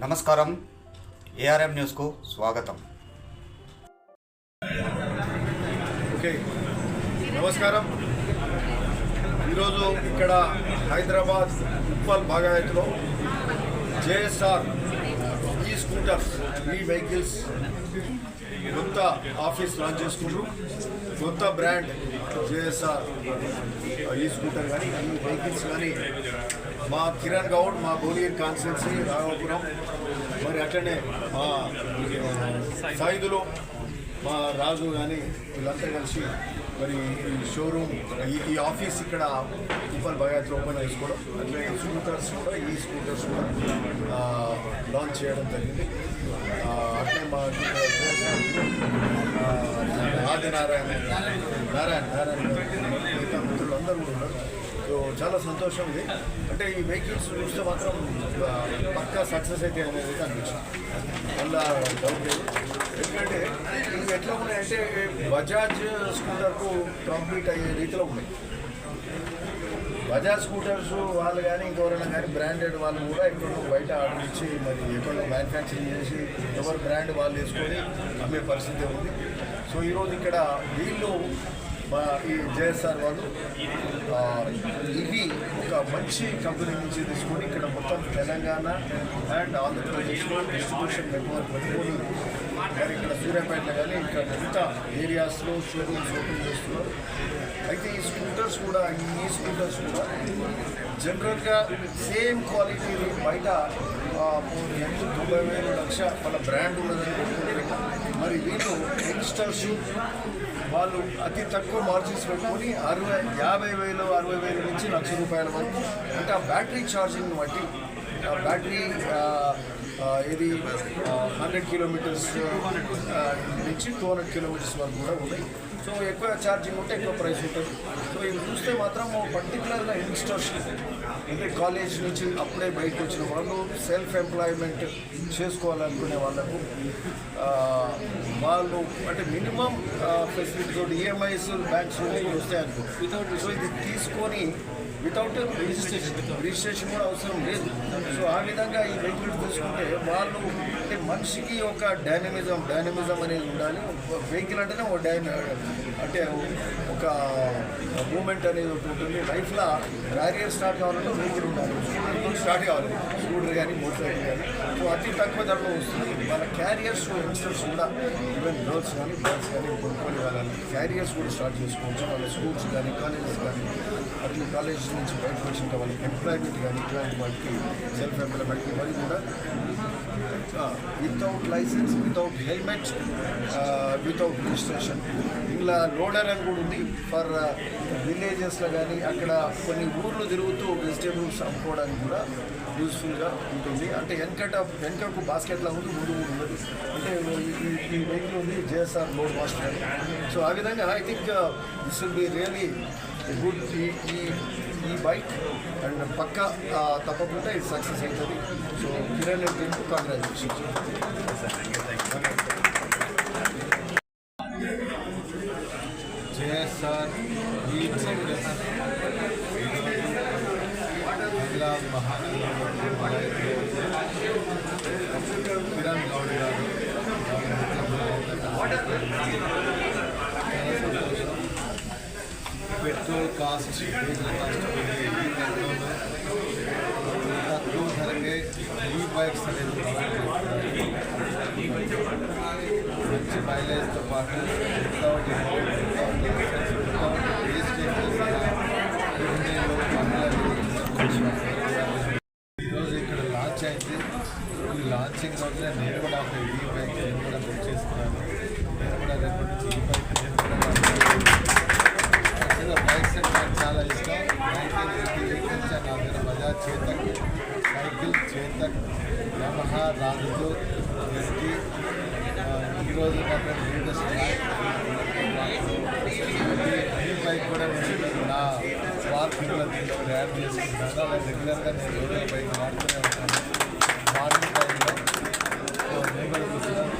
నమస్కారం. ఏఆర్ఎం న్యూస్కు స్వాగతం. ఓకే. నమస్కారం. ఈరోజు ఇక్కడ Hyderabad Uppal భాగాయత్లో JSR e scooters e vehicles కొత్త ఆఫీస్ లాంచ్ చేసుకుంటూ కొత్త బ్రాండ్ జేఎస్ఆర్ ఈ స్కూటర్ కానీ ఈ వెహికల్స్ కానీ. మా కిరణ్ గౌడ్ మా భువనగిరి కాన్స్టిట్యున్సీ రాఘవపురం మరి అట్లనే మా సాయుధులు మా రాజు కానీ వీళ్ళంతా కలిసి మరి ఈ షోరూమ్ ఈ ఈ ఆఫీస్ ఇక్కడ ఉప్పల్ బయట ఓపెన్ చేసుకోవడం అట్లే ఈ స్కూటర్స్ కూడా ఈ స్కూటర్స్ కూడా లాంచ్ చేయడం జరిగింది. అట్లే మా ఆది నారాయణ నారాయణ నారాయణ మిగతా మిత్రులందరూ కూడా ఉన్నారు. సో చాలా సంతోషం ఉంది అంటే ఈ వెహికల్స్ చూస్తే మాత్రం పక్కా సక్సెస్ అయితే అనేది అనిపించింది. మళ్ళీ డౌట్ లేదు. ఎట్లా బజాజ్ స్కూటర్కు కంప్లీట్ అయ్యే రీతిలో ఉన్నాయి. బజాజ్ స్కూటర్స్ వాళ్ళు కానీ ఇంకెవరైనా కానీ బ్రాండెడ్ వాళ్ళు కూడా ఎక్కడో బయట ఆర్డర్ ఇచ్చి మరి ఎక్కడో మ్యానుఫ్యాక్చరింగ్ చేసి ఎవరు బ్రాండ్ వాళ్ళు వేసుకొని అమ్మే పరిస్థితి ఉంది. సో ఈరోజు ఇక్కడ వీళ్ళు మా ఈ జేఎస్ఆర్ వాళ్ళు ఇవి ఒక మంచి కంపెనీ నుంచి తీసుకొని ఇక్కడ మొత్తం తెలంగాణ అండ్ ఆంధ్రప్రదేశ్లో డిస్ట్రిబ్యూషన్ నెట్వర్క్ పెట్టుకొని మరి ఇక్కడ సూర్యాపేటలో కానీ ఇక్కడ మిగతా ఏరియాస్లో షోరూమ్స్ ఓపెన్ చేస్తున్నారు. అయితే ఈ స్కూటర్స్ కూడా ఈ స్కూటర్స్ కూడా జనరల్గా సేమ్ క్వాలిటీ బయట ఎంత? తొంభై వేల లక్ష వాళ్ళ బ్రాండ్ ఉన్నదని మరి వీళ్ళు యంగ్స్టర్స్ వాళ్ళు అతి తక్కువ మార్జిన్స్ పెట్టుకొని అరవై యాభై వేలు అరవై వేల నుంచి లక్ష రూపాయల వరకు. అంటే ఆ బ్యాటరీ ఛార్జింగ్ బట్టి బ్యాటరీ ఇది హండ్రెడ్ కిలోమీటర్స్ నుంచి టూ హండ్రెడ్ కిలోమీటర్స్ వరకు కూడా ఉన్నాయి సో ఎక్కువ ఛార్జింగ్ ఉంటే ఎక్కువ ప్రైస్ ఉంటుంది. సో ఇవి చూస్తే మాత్రం పర్టికులర్గా యంగ్స్టర్స్ అంటే కాలేజ్ నుంచి అప్పుడే బయటకు వచ్చిన వాళ్ళు సెల్ఫ్ ఎంప్లాయ్మెంట్ చేసుకోవాలనుకునే వాళ్ళకు వాళ్ళు అంటే మినిమం ఫెసిలిటీ తోటి ఈఎంఐస్ బ్యాంక్స్ వస్తాయనుకో. సో ఇది తీసుకొని వితౌట్ రిజిస్ట్రేషన్. రిజిస్ట్రేషన్ కూడా అవసరం లేదు. సో ఆ విధంగా ఈ వెహికల్ తీసుకుంటే వాళ్ళు అంటే మనిషికి ఒక డైనమిజం డైనమిజం అనేది ఉండాలి. వెహికల్ అంటేనే ఒక డైన అంటే ఒక మూమెంట్ అనేది ఒకటి ఉంటుంది. లైఫ్లో క్యారియర్ స్టార్ట్ కావాలంటే వెహికల్ ఉండాలి. స్టార్ట్ కావాలి. స్కూటర్ కానీ మోటార్ సైకిల్ కానీ. సో అతి తక్కువ ధరలో వస్తుంది. వాళ్ళ క్యారియర్స్ యంగ్స్టర్స్ కూడా ఈవెన్ గర్ల్స్ కానీ బాయ్స్ కానీ కొనుక్కొని వాళ్ళ క్యారియర్స్ కూడా స్టార్ట్ చేసుకోవచ్చు. వాళ్ళ స్కూల్స్ కానీ కాలేజెస్ కానీ. అట్లా కాలేజ్ నుంచి బయటకు వచ్చిన వాళ్ళకి ఎంప్లాయ్మెంట్ కానీ ఇట్లాంటి వాళ్ళకి సెల్ఫ్ ఎంప్లాయ్మెంట్ ఇవన్నీ కూడా. Without licence without helmet without registration ఇలా లోడర్ అని కూడా ఉంది. ఫర్ విలేజెస్లో కానీ అక్కడ కొన్ని ఊర్లు తిరుగుతూ వెజిటేబుల్స్ అమ్ముకోవడానికి కూడా యూస్ఫుల్గా ఉంటుంది. అంటే వెనకట వెనకకు బాస్కెట్ల ఉంది ముందు ముందు ఉండదు అంటే ఈ- వెహికల్ ఉంది జేఎస్ఆర్ లోడ్ మాస్టర్ సో ఆ విధంగా I think this will be really good ఈ ఈ ఈ బైక్ అండ్ పక్క ఆ, తప్పకుండా ఇది సక్సెస్ అవుతుంది so Kiran team congratulations JSR ఈ జిల్లా మహానగరంలో కిరణ్ గౌడ్ గారు పెట్రోల్ కాస్ట్ డీజిల్ కాస్ట్ పెరిగి ఈ రంగంలో తక్కువ ధరకే ఈ బైక్స్ అనేది మంచి మైలేజ్తో పాటు వితౌట్ వితౌట్ ఈరోజు ఇక్కడ లాంచ్ అయింది ఈ లాంచింగ్ రోజున నేను కూడా ఒక ఈ బైక్ నేను కూడా బుక్ చేసుకున్నాను నేను కూడా రేపటి నుంచి ఈ బైక్ నేను కూడా చాలా ఇష్టం. Nineteen Bajaj Chetak cycle Chetak Yamaha రాజు ఎస్టీ ఈరోజు మాత్రం లేటెస్ట్ ఈ బైక్ కూడా నేను నా స్మార్ట్ఫోన్లో దీంట్లో యాడ్ చేసుకుంటాను అలా రెగ్యులర్గా నేను రోజు బైక్ వాడుతూనే ఉంటాను మార్నింగ్ టైంలో సో నేను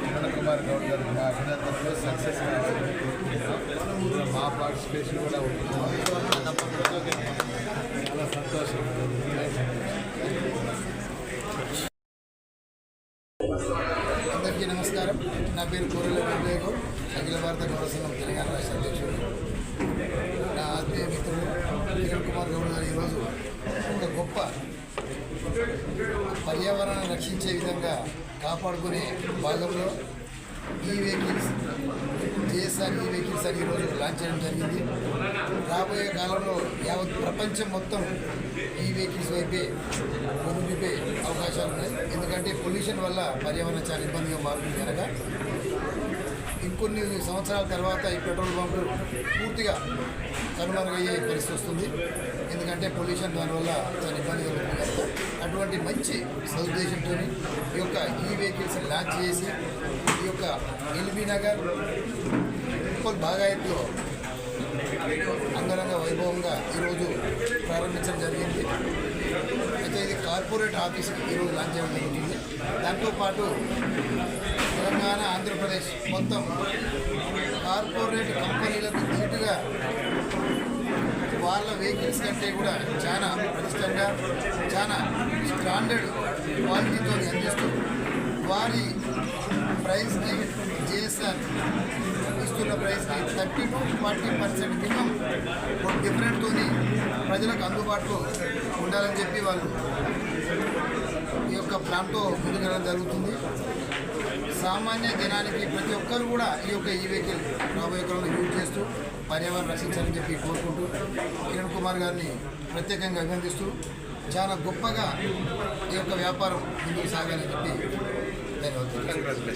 కిరణ్ కుమార్ గౌడ్ గారు నా అభినందనలో సక్సెస్ కావాలని కోరుకుంటున్నాను మా పార్టిసిపేషన్ కూడా ఉంటుంది అందరికీ నమస్కారం. నా పేరు కోరెల వెంకయ్య అఖిల భారత గౌరవ సంఘం తెలంగాణ రాష్ట్ర అధ్యక్షుడు. నా ఆత్మీయ మిత్రుడు కిరణ్ కుమార్ గౌడ్ గారు ఈరోజు ఒక గొప్ప పర్యావరణాన్ని రక్షించే విధంగా కాపాడుకునే భాగంలో ఈ వెహికల్స్ ఈ వెహికల్స్ అని ఈరోజు లాంచ్ చేయడం జరిగింది. రాబోయే కాలంలో యావత్ ప్రపంచం మొత్తం ఈ వెహికల్స్ వైపే మొదలుపే అవకాశాలు ఉన్నాయి. ఎందుకంటే పొల్యూషన్ వల్ల పర్యావరణం చాలా ఇబ్బందిగా మారుతుంది కనుక ఇంకొన్ని సంవత్సరాల తర్వాత ఈ పెట్రోల్ బంకులు పూర్తిగా కనుమరుగయ్యే పరిస్థితి వస్తుంది. ఎందుకంటే పొల్యూషన్ దానివల్ల చాలా ఇబ్బంది కలుగుతుంది అటువంటి మంచి సదుద్దేశంతో ఈ యొక్క ఈ వెహికల్స్ లాంచ్ చేసి ఈ యొక్క ఎల్బీ నగర్ బాగా బాగాయత్లో అంగరంగ వైభవంగా ఈరోజు ప్రారంభించడం జరిగింది. అయితే ఇది కార్పొరేట్ ఆఫీస్ ఈరోజు లాంచ్ చేయడం జరుగుతుంది. దాంతోపాటు తెలంగాణ ఆంధ్రప్రదేశ్ మొత్తం కార్పొరేట్ కంపెనీలకు ధీటుగా వాళ్ళ వెహికల్స్ కంటే కూడా చాలా ప్రతిష్టంగా చాలా స్టాండర్డ్ క్వాలిటీతో అందిస్తూ వారి ప్రైస్కి జేఎస్ఆర్ ఇస్తున్న ప్రైస్కి thirty to forty percent minimum ఒక డిఫరెంట్తో ప్రజలకు అందుబాటులో ఉండాలని చెప్పి వాళ్ళు ఈ యొక్క ప్లాన్తో ముందుకెళ్ళడం జరుగుతుంది. సామాన్య జనానికి ప్రతి ఒక్కరు కూడా ఈ యొక్క ఈ వెహికల్ రాబోయే కాలంలో యూజ్ చేస్తూ పర్యావరణం రక్షించాలని చెప్పి కోరుకుంటూ కిరణ్ కుమార్ గారిని ప్రత్యేకంగా అభినందిస్తూ చాలా గొప్పగా ఈ యొక్క వ్యాపారం ముందుకు సాగాలని చెప్పి Gracias.